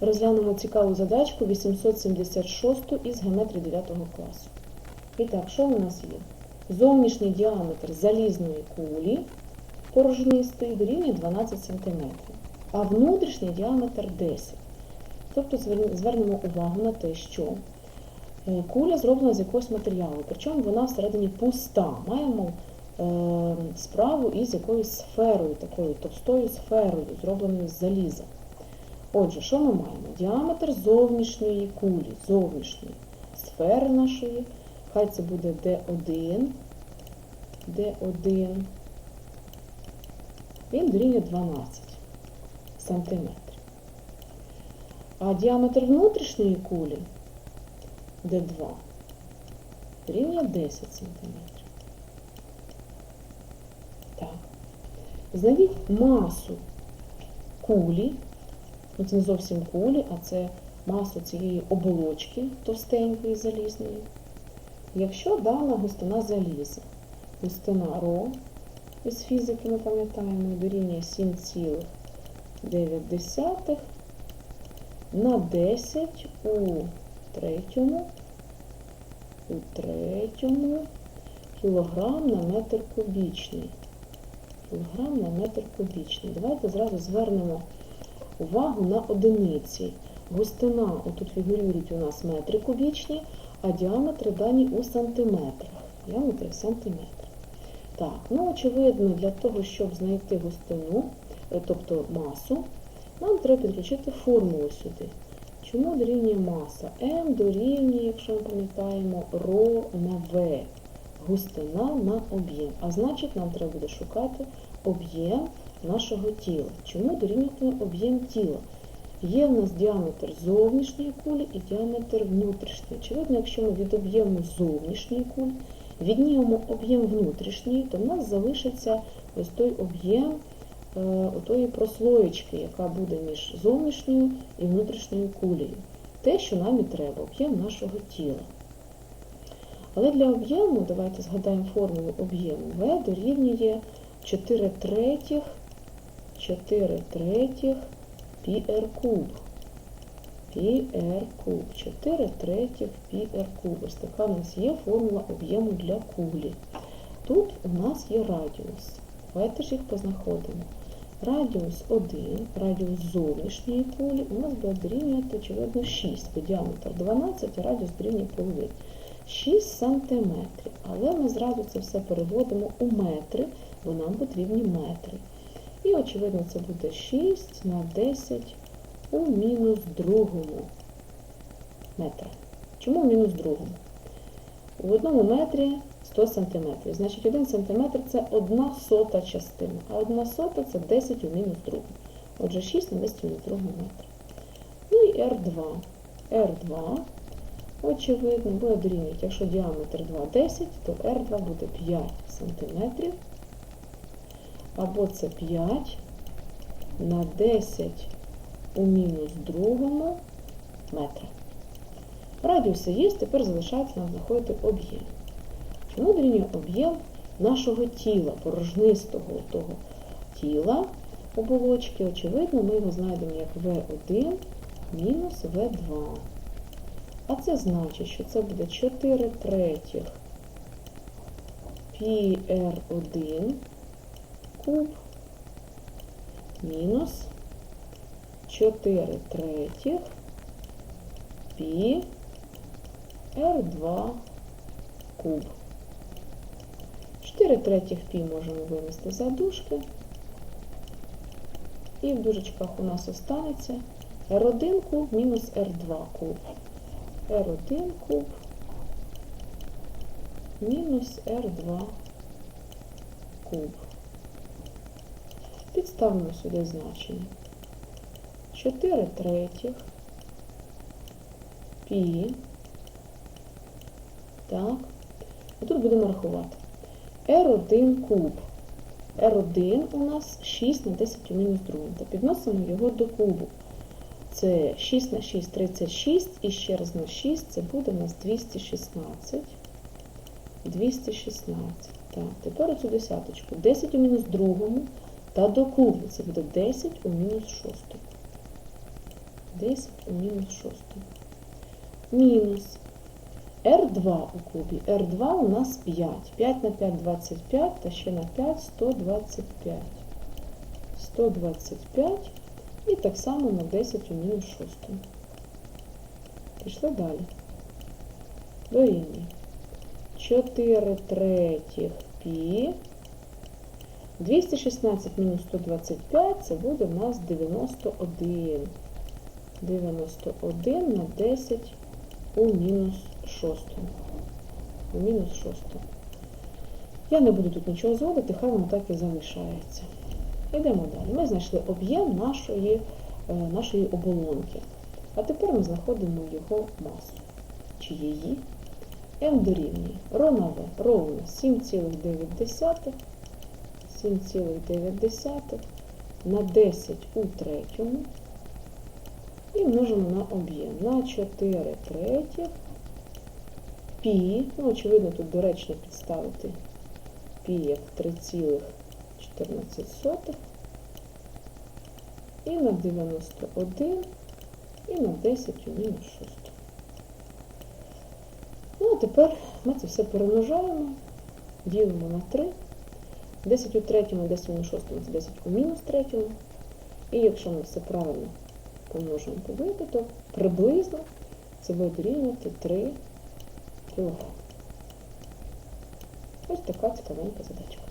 Розглянемо цікаву задачку 876 із геометрії 9 класу. І так, що у нас є? Зовнішній діаметр залізної кулі порожнистої дорівнює 12 см, а внутрішній діаметр 10 Тобто звернемо увагу на те, що е, куля зроблена з якогось матеріалу, причому вона всередині пуста. Маємо е, справу із якоюсь сферою, такою товстою сферою, зробленою з заліза. Отже, що ми маємо? Діаметр зовнішньої кулі, зовнішньої сфери нашої. Хай це буде D1, D1. Він дорівнює 12 сантиметрів. А діаметр внутрішньої кулі D2 дорівнює 10 сантиметрів. Так. Знайдіть масу кулі, ну це не зовсім кулі, а це масу цієї оболочки товстенької залізної. Якщо дана густина заліза, густина ро із фізики ми пам'ятаємо, дорівнює 7,9 на 10 у третьому, у третьому кілограм на метр кубічний. Кілограм на метр кубічний. Давайте зразу звернемо увагу на одиниці. Густина, отут фігурують у нас метри кубічні, а діаметри дані у сантиметрах. Діаметри в сантиметрах. Так, ну очевидно, для того, щоб знайти густину, е, тобто масу, нам треба підключити формулу сюди. Чому дорівнює маса? М дорівнює, якщо ми пам'ятаємо, ро на В. Густина на об'єм. А значить, нам треба буде шукати об'єм нашого тіла. Чому дорівнює об'єм тіла? Є в нас діаметр зовнішньої кулі і діаметр внутрішньої. Очевидно, якщо ми від об'єму зовнішньої кулі віднімемо об'єм внутрішньої, то в нас залишиться ось той об'єм е, отої прослоєчки, яка буде між зовнішньою і внутрішньою кулею. Те, що нам і треба, об'єм нашого тіла. Але для об'єму, давайте згадаємо формулу об'єму, В дорівнює 4 третіх, 4 третіх пір куб. Пір куб. 4 третіх пір куб. Ось така в нас є формула об'єму для кулі. Тут у нас є радіус. Давайте ж їх познаходимо. Радіус 1, радіус зовнішньої кулі у нас буде дорівнювати, очевидно, 6, бо діаметр 12, а радіус дорівнює половини. 6 см. Але ми зразу це все переводимо у метри, бо нам потрібні метри. Очевидно, це буде 6 на 10 у мінус другому метра. Чому мінус другому? У одному метрі 100 см. Значить, 1 см це 1 сота частина, а 1 сота це 10 у мінус другому. Отже, 6 на 10 у мінус другому метрі. Ну і R2. R2, очевидно, буде дорівнювати, якщо діаметр 2 10, то R2 буде 5 см. Або це 5 на 10 у мінус другому метра. Радіуси є, тепер залишається нам знаходити об'єм. Дорівнює об'єм нашого тіла, порожнистого того тіла оболочки? Очевидно, ми його знайдемо як V1 мінус V2. А це значить, що це буде 4 третіх PR1 куб мінус 4 третіх пі R2 куб. 4 третіх пі можемо винести за дужки. І в дужечках у нас останеться R1 куб мінус R2 куб. R1 куб мінус R2 куб. Підставимо сюди значення. 4 третіх пі. Так. І тут будемо рахувати. R1 куб. R1 у нас 6 на 10 у мінус 2. Та підносимо його до кубу. Це 6 на 6 36 і ще раз на 6 це буде у нас 216. 216. Так, тепер оцю десяточку. 10 у мінус другому та до кубу. Це буде 10 у мінус 6. 10 у мінус 6. Мінус R2 у кубі. R2 у нас 5. 5 на 5 25, та ще на 5 125. 125 і так само на 10 у мінус 6. Пішли далі. Дорівнює. 4 третіх пі. 216 мінус 125 це буде у нас 91. 91 на 10 у мінус 6. У мінус 6. Я не буду тут нічого зводити, хай воно так і залишається. Йдемо далі. Ми знайшли об'єм нашої, е, нашої оболонки. А тепер ми знаходимо його масу. Чи її? М дорівнює Ро на В. Ро 7,9. 7,9 на 10 у третьому. І множимо на об'єм. На 4 третіх. Пі, ну, очевидно, тут доречно підставити пі як 3,14. І на 91, і на 10 у мінус 6. Ну, а тепер ми це все перемножаємо, ділимо на 3. 10 у третьому, 10 на шостому, це 10 у мінус третьому. І якщо ми все правильно помножимо побити, то приблизно це буде дорівнювати 3 кг. Ось така цікавенька задачка.